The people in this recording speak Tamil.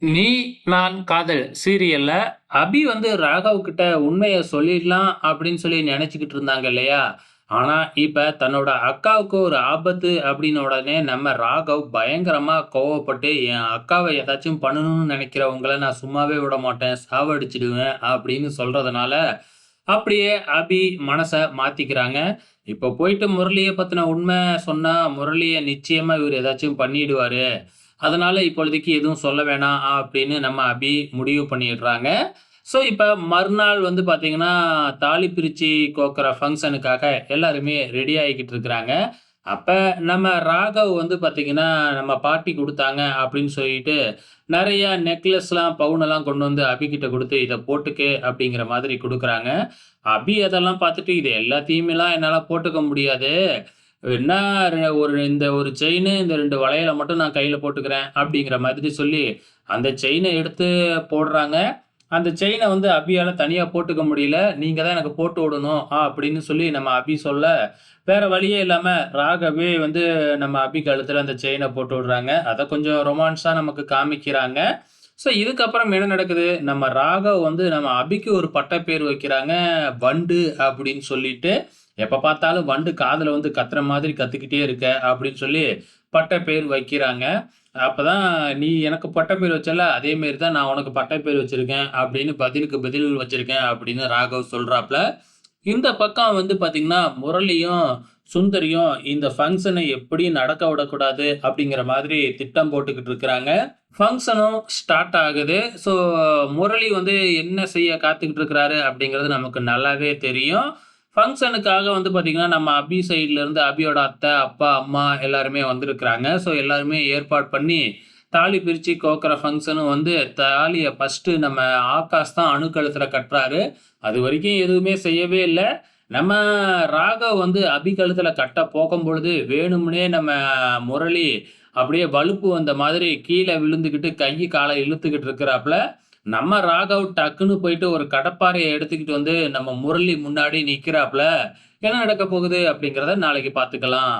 நீ நான் காதல் சீரியல்ல அபி வந்து ராகவ் கிட்ட உண்மையை சொல்லிடலாம் அப்படின்னு சொல்லி நினைச்சுக்கிட்டு இருந்தாங்க இல்லையா? ஆனா, இப்ப தன்னோட அக்காவுக்கு ஒரு ஆபத்து அப்படின்னு உடனே நம்ம ராகவ் பயங்கரமா கோவப்பட்டு, "என் அக்காவை ஏதாச்சும் பண்ணணும்னு நினைக்கிறவங்கள நான் சும்மாவே விட மாட்டேன் சாவடிச்சிடுவேன் அப்படின்னு சொல்றதுனால, அப்படியே அபி மனசை மாத்திக்கிறாங்க. இப்ப போயிட்டு முரளியை பத்தின உண்மை சொன்னா, முரளிய நிச்சயமா இவர் ஏதாச்சும் பண்ணிடுவாரு. அதனால் இப்பொழுதைக்கு எதுவும் சொல்ல வேணாம் அப்படின்னு நம்ம அபி முடிவு பண்ணிடுறாங்க. ஸோ, இப்போ மறுநாள் வந்து பார்த்தீங்கன்னா, தாலி பிரித்து கோக்குற ஃபங்க்ஷனுக்காக எல்லாருமே ரெடி ஆகிக்கிட்டு இருக்கிறாங்க. அப்போ நம்ம ராகவ் வந்து பார்த்திங்கன்னா நம்ம பாட்டி கொடுத்தாங்க அப்படின்னு சொல்லிட்டு, நிறையா நெக்லஸ்லாம், பவுனெல்லாம் கொண்டு வந்து அபிகிட்ட கொடுத்து இதை போட்டுக்கு அப்படிங்கிற மாதிரி கொடுக்குறாங்க அபி அதெல்லாம் பார்த்துட்டு, "இது எல்லாத்தையுமேலாம் என்னால் போட்டுக்க முடியாது. என்ன ஒரு இந்த ஒரு செயினு, இந்த ரெண்டு வளையலை மட்டும் நான் கையில் போட்டுக்கிறேன்." அப்படிங்கிற மாதிரி சொல்லி, அந்த செயினை எடுத்து போடுறாங்க. அந்த செயினை வந்து அபியால் தனியாக போட்டுக்க முடியல. நீங்கள் தான் எனக்கு போட்டு விடணும்." அப்படின்னு சொல்லி நம்ம அபி சொல்ல, வேற வழியே இல்லாமல் ராகவே வந்து நம்ம அபி கழுத்தில் அந்த செயினை போட்டு விடுறாங்க. அதை கொஞ்சம் ரொமான்ஸாக நமக்கு காமிக்கிறாங்க. ஸோ, இதுக்கப்புறம் என்ன நடக்குது? நம்ம ராகவ் வந்து நம்ம அபிக்கு ஒரு பட்டப்பேர் வைக்கிறாங்க. "வண்டு" அப்படின்னு சொல்லிட்டு. எப்போ பார்த்தாலும் வண்டு காதில் வந்து கத்துற மாதிரி கற்றுக்கிட்டே இருக்க அப்படின்னு சொல்லி பட்டப்பேர் வைக்கிறாங்க. அப்போ தான் "நீ எனக்கு பட்டப்பேர் பேர் அதே மாரி தான் நான் உனக்கு பட்டப்பேர் வச்சுருக்கேன் அப்படின்னு பதிலுக்கு பதில் வச்சுருக்கேன் அப்படின்னு ராகவ் சொல்கிறாப்புல இந்த பக்கம் வந்து பார்த்தீங்கன்னா, முரளியும், சுந்தரியும் இந்த ஃபங்க்ஷனை எப்படி நடக்க விடக்கூடாது அப்படிங்கிற மாதிரி திட்டம் போட்டுக்கிட்டு இருக்கிறாங்க. ஃபங்க்ஷனும் ஸ்டார்ட் ஆகுது. ஸோ, முரளி வந்து என்ன செய்ய காத்துக்கிட்டு இருக்கிறாரு அப்படிங்கிறது நமக்கு நல்லாவே தெரியும். ஃபங்க்ஷனுக்காக வந்து பார்த்திங்கன்னா நம்ம அபி சைட்லேருந்து அபியோட அத்தை, அப்பா, அம்மா எல்லாருமே வந்திருக்கிறாங்க. ஸோ, எல்லாருமே ஏற்பாடு பண்ணி, தாலி பிரித்து கோக்கிற ஃபங்க்ஷனும் வந்து தாலியை ஃபஸ்ட்டு நம்ம ஆகாஷ் தான் அணுக்கழுத்தில் கட்டுறாரு அது வரைக்கும் எதுவுமே செய்யவே இல்லை நம்ம ராகவ் வந்து அபிகழுத்தில் கட்ட கட்ட போகும்பொழுது, வேணும்னே நம்ம முரளி அப்படியே வலுப்பு வந்த மாதிரி கீழே விழுந்துக்கிட்டு கை, காலை இழுத்துக்கிட்டு இருக்கிறாப்புல நம்ம ராகவ் டக்குன்னு போயிட்டு ஒரு கடப்பாறையை எடுத்துக்கிட்டு வந்து நம்ம முரளி முன்னாடி நிற்கிறாப்புல என்ன நடக்கப் போகுது அப்படிங்கிறத நாளைக்கு பார்த்துக்கலாம்.